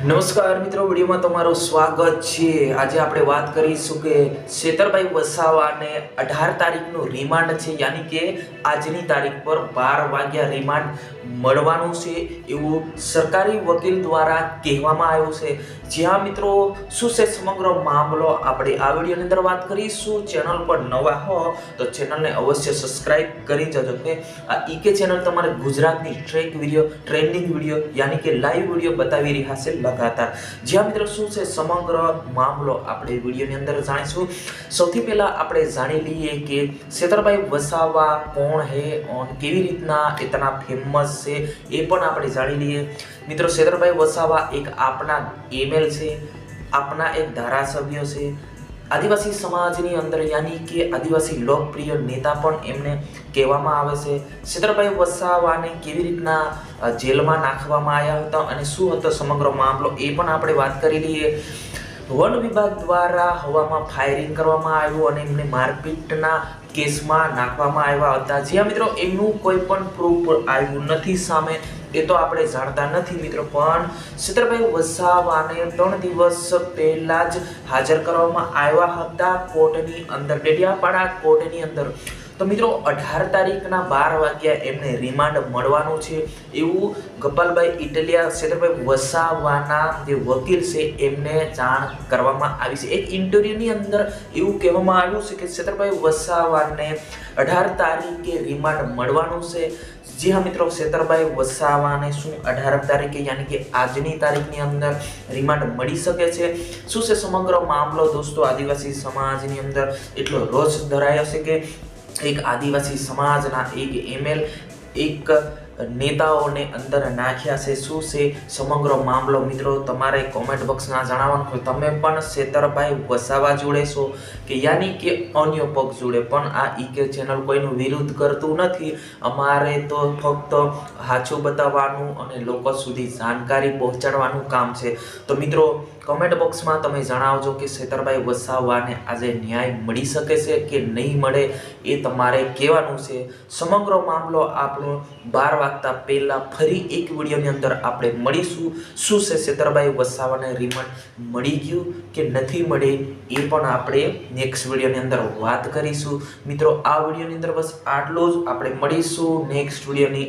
નમસ્કાર મિત્રો, વિડીયોમાં તમારું સ્વાગત છે. આજે આપણે વાત કરીશું કે શેતરભાઈ વસાવાને અઢાર તારીખનું રિમાન્ડ છે, યાની કે આજની તારીખ પર બાર વાગ્યા રિમાન્ડ મળવાનું છે એવું સરકારી વકીલ દ્વારા કહેવામાં આવ્યું છે. જ્યાં મિત્રો, શું છે સમગ્ર મામલો? આપણે આ વિડીયોની અંદર વાત કરીશું. ચેનલ પર નવા હો, તો ચેનલને અવશ્ય સબસ્ક્રાઇબ કરી જજો કે આ ઈકે ચેનલ તમારે ગુજરાતની ટ્રેક વીડિયો, ટ્રેન્ડિંગ વીડિયો, યાની કે લાઈવ વીડિયો બતાવી રહ્યા છે. લગાતાર જ્યાં મિત્રો શું છે, સમગ્ર મામલો આપણે વિડીયોની અંદર જાણીશું. સૌથી પહેલાં આપણે જાણી લઈએ કે સેતરભાઈ વસાવા કોણ હે કેવી રીતના ઇતના ફેમસ છે, એ પણ આપણે જાણી લઈએ. મિત્રો સેતરભાઈ વસાવા એક આપના એમએલ છે, આપના એક ધારાસભ્ય છે આદિવાસી સમાજની અંદર યાની કે આદિવાસી લોકપ્રિય નેતા પણ એમને કહેવામાં આવે છે. સિદ્ધરભાઈ વસાવાને કેવી રીતના જેલમાં નાખવામાં આવ્યા હતા અને શું હતો સમગ્ર મામલો એ પણ આપણે વાત કરી લઈએ. વન વિભાગ દ્વારા હવામાં ફાયરિંગ કરવામાં આવ્યું અને એમને મારપીટના કેસમાં નાખવામાં આવ્યા હતા. જ્યાં મિત્રો એમનું કોઈ પણ પ્રૂફ આવ્યું નથી સામે. એ તો આપણે જાણતા નથી મિત્રો, પણ સિદ્ધરભાઈ વસાવાને ત્રણ દિવસ પહેલા જ હાજર કરવામાં આવ્યા હતા કોર્ટની અંદર, ડેડિયાપાડા કોર્ટની અંદર. તો મિત્રો, અઢાર તારીખના બાર વાગ્યા એમને રિમાન્ડ મળવાનું છે. એવું ગોપાલભાઈ ઇટલિયા ક્ષેત્રભાઈ વસાવાના જે વકીલ છે, એમને જાણ કરવામાં આવી છે. એક ઇન્ટરવ્યૂની અંદર એવું કહેવામાં આવ્યું છે કે ક્ષેત્રભાઈ વસાવાને અઢાર તારીખે રિમાન્ડ મળવાનું છે. જી હા મિત્રો ક્ષેત્રભાઈ વસાવાને શું અઢાર તારીખે યાની કે આજની તારીખની અંદર રિમાન્ડ મળી શકે છે? શું છે સમગ્ર મામલો? દોસ્તો, આદિવાસી સમાજની અંદર એટલો રોષ ધરાયો છે કે એક આદિવાસી સમાજના એક એમએલ, એક નેતાઓને અંદર નાખ્યા છે. શું છે સમગ્ર મામલો? મિત્રો, તમારે કોમેન્ટ બોક્સમાં જણાવવાનું હોય. તમે પણ શેતરભાઈ વસાવા જોડે છો કે યાની કે અન્ય પક્ષ જોડે? પણ આ ઈકે ચેનલ કોઈનું વિરુદ્ધ કરતું નથી. અમારે તો ફક્ત સાચું બતાવવાનું અને લોકો સુધી જાણકારી પહોંચાડવાનું કામ છે. તો મિત્રો કમેન્ટ બોક્સમાં તમે જણાવજો કે શેતરભાઈ વસાવાને આજે ન્યાય મળી શકે છે કે નહીં મળે એ તમારે કહેવાનું છે. સમગ્ર મામલો આપણો બાર વાગતા પહેલાં ફરી એક વિડીયોની અંદર આપણે મળીશું. શું છે શેતરભાઈ વસાવાને રિમાન્ડ મળી ગયું કે નથી મળે એ પણ આપણે નેક્સ્ટ વિડીયોની અંદર વાત કરીશું. મિત્રો, આ વિડીયોની અંદર બસ આટલું જ. આપણે મળીશું નેક્સ્ટ વિડીયોની